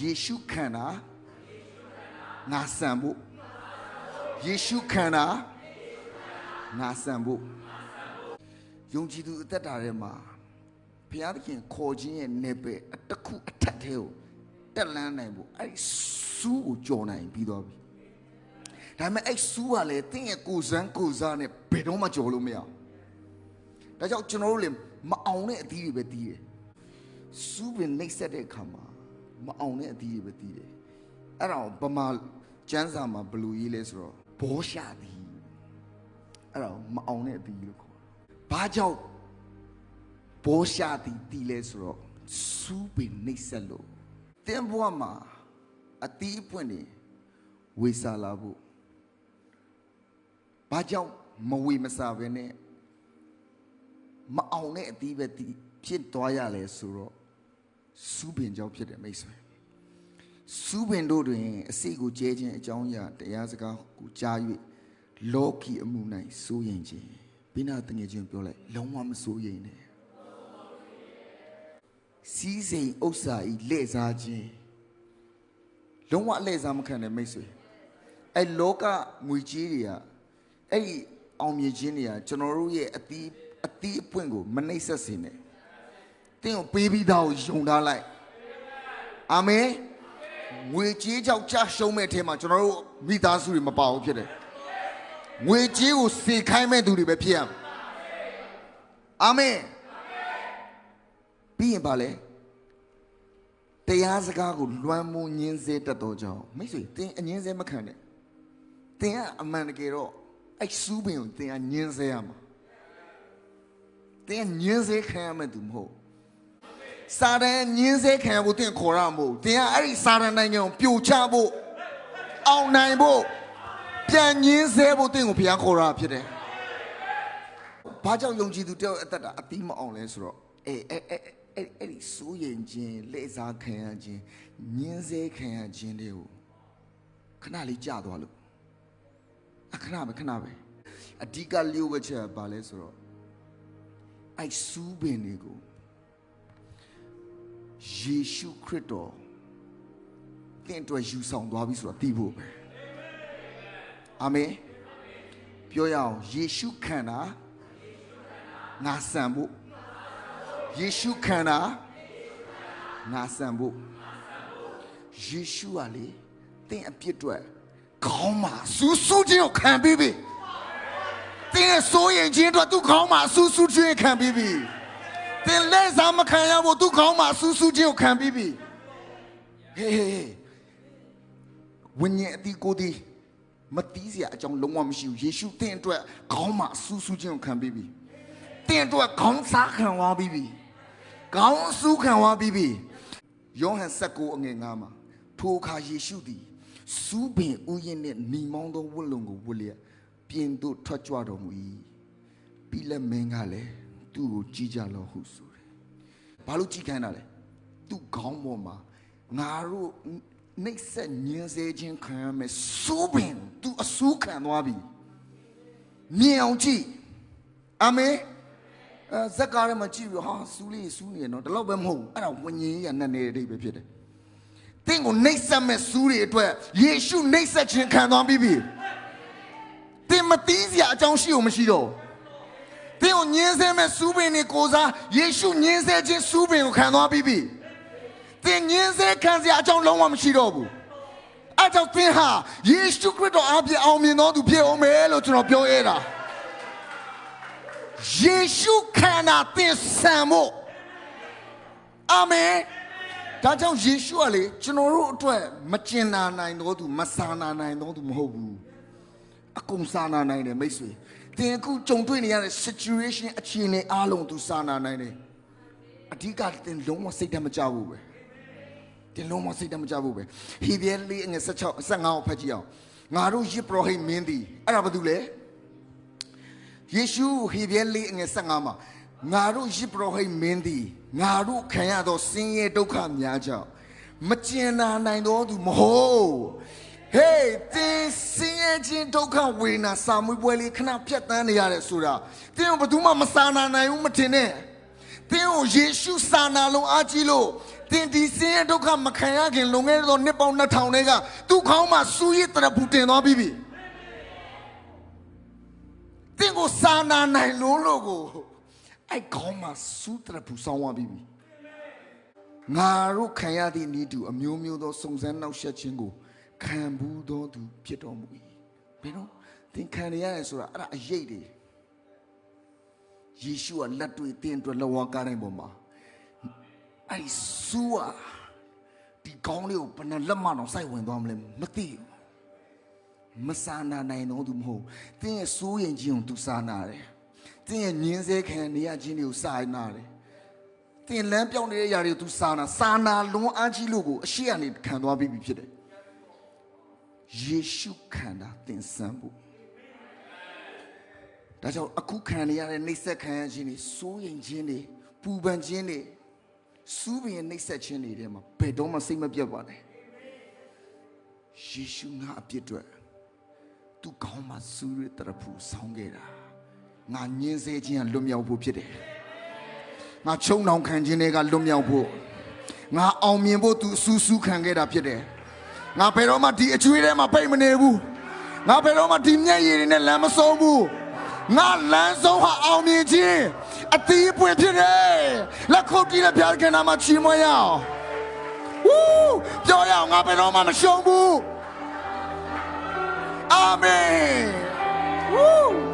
ယေရှုခန္ဓာငါဆန်ဖို့ယေရှုခန္ဓာငါဆန်ဖို့ယုံကြည်သူအသက်တာထဲမှာဘုရားသခင်ခေါ်ခြင်းရဲ့နေပဲအတစ်ခုအထက်သေးကိုတက်လန်းနိုင်ဖို့အဲ့ဒီစူးကိုကြော်နိုင်ပြီးသွားပြီဒါပေမဲ့အဲ့စူးကလည်းတင်းရဲ့ကိုယ်စမ်းကိုယ်စားနဲ့ဘယ်တော့မှကြော်လို့မရဘူးဒါကြောင့်ကျွန်တော်တို့လည်းမအောင်တဲ့အသီးတွေပဲတီးတယ်စူးပင်နှိပ်စက်တဲ့အခါမှာ မအောင်တဲ့အသီးတွေပဲတီးတယ်အဲ့ဒါကိုဗမာကျမ်းစာမှာဘယ်လိုရေးလဲဆိုတော့ဘောရှာသည်အဲ့ဒါကိုမအောင်တဲ့အသီးလို့ခေါ်တယ်ဘာကြောင့်ဘောရှာသည်တီးလဲဆိုတော့စူးပင်နှိပ်စက်လို့တင်းဘွားမှာအသီးအပွင့်နေဝေစာလာဖို့ဘာကြောင့်မဝေမစာပဲနဲ့မအောင်တဲ့အသီးပဲတီးဖြစ်သွားရလဲဆိုတော့ စူးပင်ကြောင့်ဖြစ်တယ်မိတ်ဆွေစူးပင်တို့တွင်အစိတ်ကိုကျဲခြင်းအကြောင်းအရာတရားစကားကိုကြား၍လောကီအမှု၌စိုးရင်ခြင်းဘိနာတငယ်ချင်းပြောလိုက်လုံးဝမစိုးရင်နဲ့စီးစိမ်ဥစ္စာဤလက်စားခြင်းလုံးဝလက်စားမခံတဲ့မိတ်ဆွေအဲလောကငွေကြီးတွေကအဲ့ဒီအောင်မြင်ခြင်းတွေကကျွန်တော်တို့ရဲ့အသီးအသီးအပွင့်ကိုမနှိမ့်ဆက်စေနဲ့ တင်းကိုပေးပြီးသားကိုယုံထားလိုက်အာမင်ငွေကြေးကြောင့်ကြာရှုံးမဲ့အထဲမှာကျွန်တော်တို့မိသားစုတွေမပါဘူးဖြစ်တယ်ငွေကြေးကိုစေခိုင်းမဲ့သူတွေပဲဖြစ်ရမယ်အာမင်ပြီးရင်ပါလေတရားစကားကိုလွမ်းမိုးညင်းစေတတ်တော်ကြောင့်မိတ်ဆွေတင်းအငင်းစေမခံနဲ့တင်းကအမှန်တကယ်တော့အဲ့စူးပင်ကိုတင်းကညင်းစေရမှာတင်းညင်းစေခံရမယ်သူမဟုတ် စာတန်ညင်းစေခံရဖို့တင်းခေါ်ရမဟုတ်တင်းကအဲ့ဒီစာတန်နိုင်ငံကိုပြိုချဖို့အောင်နိုင်ဖို့ပြန်ညင်းစေဖို့တင်းကိုဘုရားခေါ်တာဖြစ်တယ်ဘာကြောင့်ယုံကြည်သူတယောက်အသက်တာအတိမအောင်လဲဆိုတော့အေးအဲ့အဲ့အဲ့အဲ့ဒီစိုးရင်ခြင်းလက်စားခံရခြင်းညင်းစေခံရခြင်းတွေကိုခဏလေးကြာသွားလို့အခဏပဲခဏပဲအဓိကလျှို့ဝှက်ချက်ကဘာလဲဆိုတော့အဲ့စူးပင်တွေကို ယေရှုခရစ်တော်တင့်အတွက်ယူဆောင်သွားပြီဆိုတော့သိဖို့ပဲအာမင်ပြောရအောင်ယေရှုခန္ဓာငါဆန်ဖို့ယေရှုခန္ဓာငါဆန်ဖို့ယေရှုကလေတင့်အပြစ်အတွက်ခေါင်းမှာစူးစူးချင်းကိုခံပြီးပြီတင်းရဲ့စိုးရင်ချင်းအတွက်သူ့ခေါင်းမှာစူးစူးချင်းခံပြီးပြီ တင်းလက်စားမခံရဘူးသူ့ခေါင်းမှာစူးစူးချင်းကိုခံပြီးပြီဟေးဟေးဟေးဝိညာဉ်အတီးကိုယ်တီးမတီးစရာအကြောင်းလုံးဝမရှိဘူးယေရှုတင်းအတွက်ခေါင်းမှာစူးစူးချင်းကိုခံပြီးပြီတင်းအတွက်ခေါင်းစားခံသွားပြီးပြီခေါင်းစူးခံသွားပြီးပြီယောဟန်19အငယ်9မှာထိုအခါယေရှုသည်စူးပင်ဥယျာဉ်နှင့်ညီမောင်းသောဝတ်လုံကိုဝတ်လျက်ပြင်သို့ထွက်ကြွတော်မူ၏ပြီးလက်မင်းကလည်း သူ့ကိုကြည်ကြလောဟုဆိုတယ်။ဘာလို့ကြည်ခိုင်းတာလဲ။သူ့ခေါင်းပေါ်မှာငါတို့နှိမ့်ဆက်ညင်းစေခြင်းခံရမယ်စူးပင်သူအစူးခံသွားပြီ။မြင်အောင်ကြည့်။အာမင်။အဲဇက်ကားထဲမှာကြည့်ပြီးဟာစူးလေးစူးနေရနော်ဒီလောက်ပဲမဟုတ်ဘူး။အဲ့ဒါဝิญဉ်ကြီးကနတ်နေတဲ့အဓိပ္ပာယ်ဖြစ်တယ်။တင်းကိုနှိမ့်ဆက်မဲ့စူးတွေအတွက်ယေရှုနှိမ့်ဆက်ခြင်းခံသွားပြီးပြီ။တင်းမတီးစရာအကြောင်းရှိ ou မရှိတော့ဘူး။ တင်းကိုညင်းဆဲမဲ့စူးပင်တွေကိုစားယေရှုညင်းဆဲခြင်းစူးပင်ကိုခံသွားပြီးပြီ။တင်းညင်းဆဲခံစရာအကြောင်းလုံးဝမရှိတော့ဘူး။အဲကြောင့်တင်းဟာယေရှုခရစ်တော်အပြည့်အောင်မြင်တော်သူဖြစ်အောင်မယ်လို့ကျွန်တော်ပြောရတာ။ယေရှုခန္ဓာတင်းဆံဖို့အာမင်။ဒါကြောင့်ယေရှုကလေကျွန်တော်တို့အတွက်မကျင်နာနိုင်တော်သူမဆာနာနိုင်တော်သူမဟုတ်ဘူး။ အကုန်ဆာနာနိုင်တယ်မိတ်ဆွေ။တင်အခုကြုံတွေ့နေရတဲ့ situation အခြေအနေအားလုံးသူဆာနာနိုင်တယ်။အဓိကတင်လုံးဝစိတ်ဓာတ်မကြဘူးပဲ။တင်လုံးဝစိတ်ဓာတ်မကြဘူးပဲ။ဟေဘရဲလေးငယ်16 15ကိုဖတ်ကြည့်အောင်။ငါတို့ယစ်ပရောဟိတ်မင်းသည်အဲ့ဒါဘာတူလဲ။ယေရှုဟေဘရဲလေးငယ်15မှာငါတို့ယစ်ပရောဟိတ်မင်းသည်ငါတို့ခံရသောဆင်းရဲဒုက္ခများကြောင့်မကျင်နာနိုင်သောသူမဟုတ် ဟေးတင်းဆင်းရဲခြင်းဒုက္ခဝေဒနာစာမွေးပွဲလေးခဏဖြတ်တန်းနေရတယ်ဆိုတာတင်းကိုဘယ်သူမှမစာနာနိုင်ဘူးမထင်နဲ့တင်းကိုယေရှုစာနာလုံးအားကြီးလို့တင်ဒီစင်းရဲ့ဒုက္ခမခံရခင်လွန်ခဲ့သောနှစ်ပေါင်း2000တည်းကသူ့ခေါင်းမှာစူးရည်တရဖူတင်သွားပြီးပြီတင်ကိုစာနာနိုင်လို့လို့ကိုအဲ့ခေါင်းမှာစူးတရဖူဆောင်းသွားပြီးပြီငါတို့ခံရသည့်ဤသူအမျိုးမျိုးသောစုံစမ်းနှောက်ယှက်ခြင်းကို ခံဘူးသောသူဖြစ်တော်မူ၏ဘယ်တော့သင်ခံရရလဲဆိုတာအဲ့ဒါအရေးတွေယေရှုကလက်တွေတင်းအတွက်လက်ဝါးကားတိုင်းပေါ်မှာ အဲ့ဒီစူးอ่ะဒီကောင်းလေးကိုဘယ်နှလက်မတော့စိုက်ဝင်သွားမလဲမသိဘူးမစာနာနိုင်တော့သူမဟုတ်တင်းရဲ့စိုးရင်ချင်းကိုသူစာနာတယ်တင်းရဲ့ညင်းစဲခံနေရချင်းတွေကိုစာနာတယ်တင်းလမ်းပြောင်းနေတဲ့ຢာတွေကိုသူစာနာစာနာလွန်အားကြီးလို့ကိုအရှိကနေခံသွားပြီးပြီဖြစ်တယ် ယေရှုခံတာတင်ဆန်းဖို့ဒါကြောင့်အခုခံနေရတဲ့နှိစ္စက်ခံရခြင်းတွေစိုးရင်ခြင်းတွေပူပန်ခြင်းတွေစူးပင်ရဲ့နှိပ်စက်ခြင်းတွေထဲမှာဘယ်တော့မှစိတ်မပြတ်ပါနဲ့ယေရှုငါအပြစ်အတွက်သူကောင်းမှစူးရတဲ့ဖူဆောင်းခဲ့တာငါညင်းစေခြင်းကလွတ်မြောက်ဖို့ဖြစ်တယ်ငါချုံနှောင်ခံခြင်းတွေကလွတ်မြောက်ဖို့ငါအောင်မြင်ဖို့သူစူးစူးခံခဲ့တာဖြစ်တယ် ငါဘယ်တော့မှဒီအကျွေးထဲမှာပိတ်မနေဘူးငါဘယ်တော့မှဒီမျက်ရည်တွေနဲ့လမ်းမဆုံးဘူးငါလမ်းဆုံးဟာအောင်မြင်ခြင်းအသီးပွင့်ဖြစ်တယ်လက်ခုပ်တီးတဲ့ဘုရားခင်နာမှာချီးမွမ်းရအောင်ဝူးပြောရအောင်ငါဘယ်တော့မှမရှုံးဘူးအာမင်ဝူး